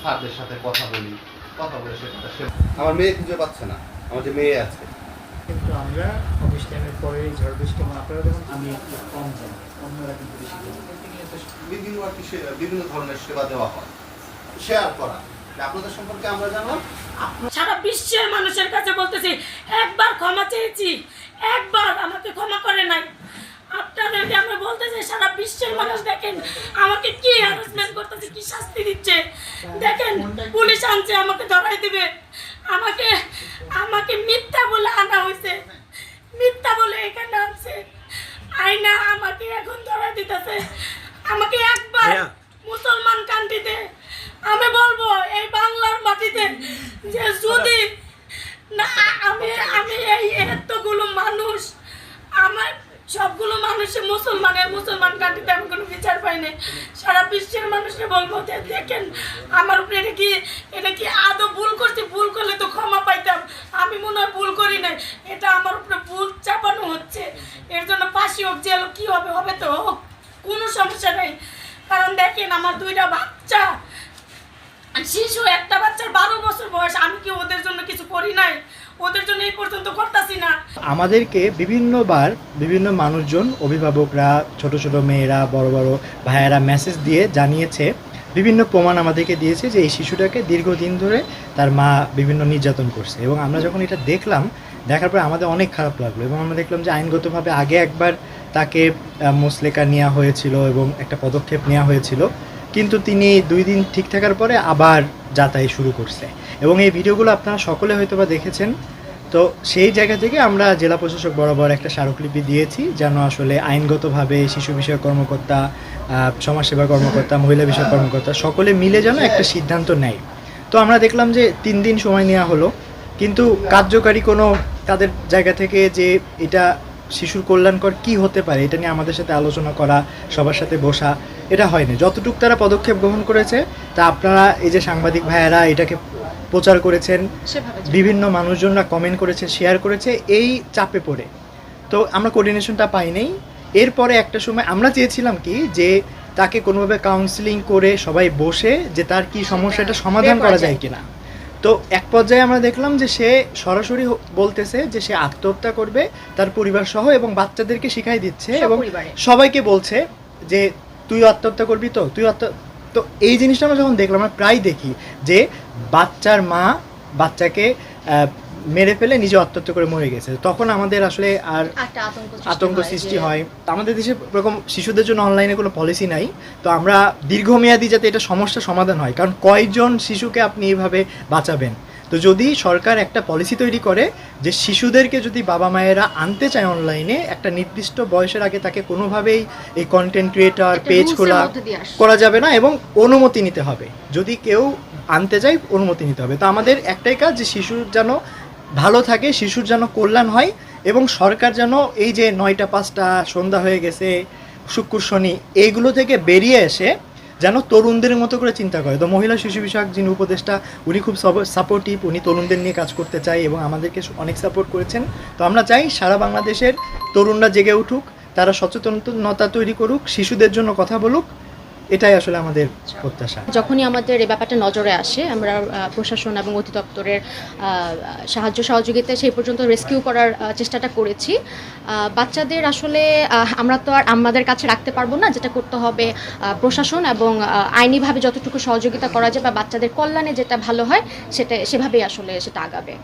স্যারদের সাথে কথা বলি কথা বলে সেটা সে আমার মেয়ে খুঁজে পাচ্ছে না আমার যে মেয়ে আছে। কিন্তু আমরা অফিস টাইমের পরে ঝড় বৃষ্টি আপনারা দেখুন আমি একটু কম যাই অন্যরা কিন্তু বেশি যাই বিভিন্ন আর কি বিভিন্ন ধরনের সেবা দেওয়া হয় শেয়ার করা। আপনাদের সম্পর্কে আমরা জানলাম? সারা বিশ্বের মানুষের কাছে বলতেছি একবার ক্ষমা চেয়েছি একবার আমাকে ক্ষমা করে নাই। আপনাদেরকে আমি বলতে চাই সারা বিশ্বের মানুষ দেখেন আমাকে কি হ্যারাসমেন্ট করতেছে কি শাস্তি দিচ্ছে। দেখেন পুলিশ আনছে আমাকে ধরাই দিবে। আমাকে আমাকে মিথ্যা বলে আনা হয়েছে। মিথ্যা বলে এখানে আনছে। আইনা আমাকে এখন ধরাই দিতেছে। আমাকে একবার মুসলমান কান্ট্রিতে আমি বলব এই বাংলার মাটিতে যে যদি না আমি আমি এই এতগুলো মানুষ আমার সবগুলো মানুষে মুসলমানের মুসলমান কান্ট্রিতে আমি কোনো বিচার পাইনি সারা বিশ্বের মানুষকে বলব যে দেখেন, আমার উপরে এটা কি এটা কি আদৌ ভুল করছি? ভুল করলে তো ক্ষমা পাইতাম। আমি মনে হয় ভুল করি নাই। এটা আমার উপরে ভুল চাপানো হচ্ছে। এর জন্য ফাঁসি হোক, জেল কি হবে হবে তো হোক, কোনো সমস্যা নেই। কারণ দেখেন, আমার দুইটা বাচ্চা, শিশু, একটা বাচ্চার বারো বছর বয়স। আমি কি ওদের জন্য কিছু করি নাই ওদের আমাদেরকে বিভিন্নবার বিভিন্ন মানুষজন, অভিভাবকরা, ছোট ছোট মেয়েরা, বড় বড় ভাইয়েরা মেসেজ দিয়ে জানিয়েছে, বিভিন্ন প্রমাণ আমাদেরকে দিয়েছে যে এই শিশুটাকে দীর্ঘদিন ধরে তার মা বিভিন্ন নির্যাতন করছে এবং আমরা যখন এটা দেখলাম, দেখার পরে আমাদের অনেক খারাপ লাগল এবং আমরা দেখলাম যে আইনগতভাবে আগে একবার তাকে মোসলেকা নেওয়া হয়েছিল এবং একটা পদক্ষেপ নেওয়া হয়েছিল, কিন্তু তিনি দুই দিন ঠিক থাকার পরে আবার যাতায়াত শুরু করছে। এবং এই ভিডিওগুলো আপনারা সকলে হয়তো বা দেখেছেন। তো সেই জায়গা থেকে আমরা জেলা প্রশাসক বরাবর একটা স্মারকলিপি দিয়েছি, যেন আসলে আইনগতভাবে শিশু বিষয়ক কর্মকর্তা সমাজসেবা কর্মকর্তা, মহিলা বিষয়ক কর্মকর্তা সকলে মিলে যেন একটা সিদ্ধান্ত নেয়। তো আমরা দেখলাম যে তিন দিন সময় নেওয়া হলো, কিন্তু কার্যকারী কোনো তাদের জায়গা থেকে যে এটা শিশুর কল্যাণকর কি হতে পারে, এটা নিয়ে আমাদের সাথে আলোচনা করা, সবার সাথে বসা, এটা হয়নি। যতটুকু তারা পদক্ষেপ গ্রহণ করেছে, তা আপনারা এই যে সাংবাদিক ভাইয়েরা এটাকে প্রচার করেছেন বিভিন্ন মানুষজনরা কমেন্ট করেছে শেয়ার করেছে এই চাপে পড়ে। তো আমরা কোর্ডিনেশনটা পাই নাই এরপরে একটা সময় আমরা চেয়েছিলাম কি যে তাকে কোনোভাবে কাউন্সিলিং করে সবাই বসে যে তার কি সমস্যাটা সমাধান করা যায় কিনা। তো এক পর্যায়ে আমরা দেখলাম যে সে সরাসরি বলতেছে যে সে আত্মহত্যা করবে তার পরিবার সহ এবং বাচ্চাদেরকে শিখাই দিচ্ছে এবং সবাইকে বলছে যে তুই আত্মহত্যা করবি তো? তুই আত্ম তো এই জিনিসটা আমরা যখন দেখলাম আমরা প্রায় দেখি যে বাচ্চার মা বাচ্চাকে মেরে ফেলে নিজে আত্মহত্যা করে মরে গেছে। তখন আমাদের আসলে আর আতঙ্ক সৃষ্টি হয় আমাদের দেশে এরকম শিশুদের জন্য অনলাইনে কোনো পলিসি নাই। তো আমরা দীর্ঘমেয়াদী যাতে এটা সমস্যা সমাধান হয় কারণ কয়জন শিশুকে আপনি এইভাবে বাঁচাবেন? তো যদি সরকার একটা পলিসি তৈরি করে যে শিশুদেরকে যদি বাবা মায়েরা আনতে চায় অনলাইনে একটা নির্দিষ্ট বয়সের আগে তাকে কোনোভাবেই এই কন্টেন্ট ক্রিয়েটার পেজ খোলা। করা যাবে না এবং অনুমতি নিতে হবে যদি কেউ আনতে চায় অনুমতি নিতে হবে তো আমাদের একটাই কাজ যে শিশুর যেন ভালো থাকে শিশুর যেন কল্যাণ হয় এবং সরকার যেন এই যে নয়টা পাঁচটা সন্ধ্যা হয়ে গেছে শুক্র শনি এইগুলো থেকে বেরিয়ে এসে যেন তরুণদের মতো করে চিন্তা করে। তো মহিলা শিশু বিষয়ক যিনি উপদেষ্টা, উনি খুব সাপোর্টিভ উনি তরুণদের নিয়ে কাজ করতে চায় এবং আমাদেরকে অনেক সাপোর্ট করেছেন। তো আমরা চাই সারা বাংলাদেশের তরুণরা জেগে উঠুক, তারা সচেতনতা তৈরি করুক, শিশুদের জন্য কথা বলুক এটাই আসলে আমাদের প্রত্যাশা। যখনই আমাদের এই ব্যাপারটা নজরে আসে আমরা প্রশাসন এবং অধিদপ্তরের আহ, সাহায্য সহযোগিতায় সেই পর্যন্ত রেস্কিউ করার চেষ্টাটা করেছি। বাচ্চাদের আসলে আমরা তো আর আমাদের কাছে রাখতে পারব না যেটা করতে হবে প্রশাসন এবং আইনিভাবে যতটুকু সহযোগিতা করা যায় বা বাচ্চাদের কল্যাণে যেটা ভালো হয় সেটা সেভাবেই আসলে সেটা আগাবে।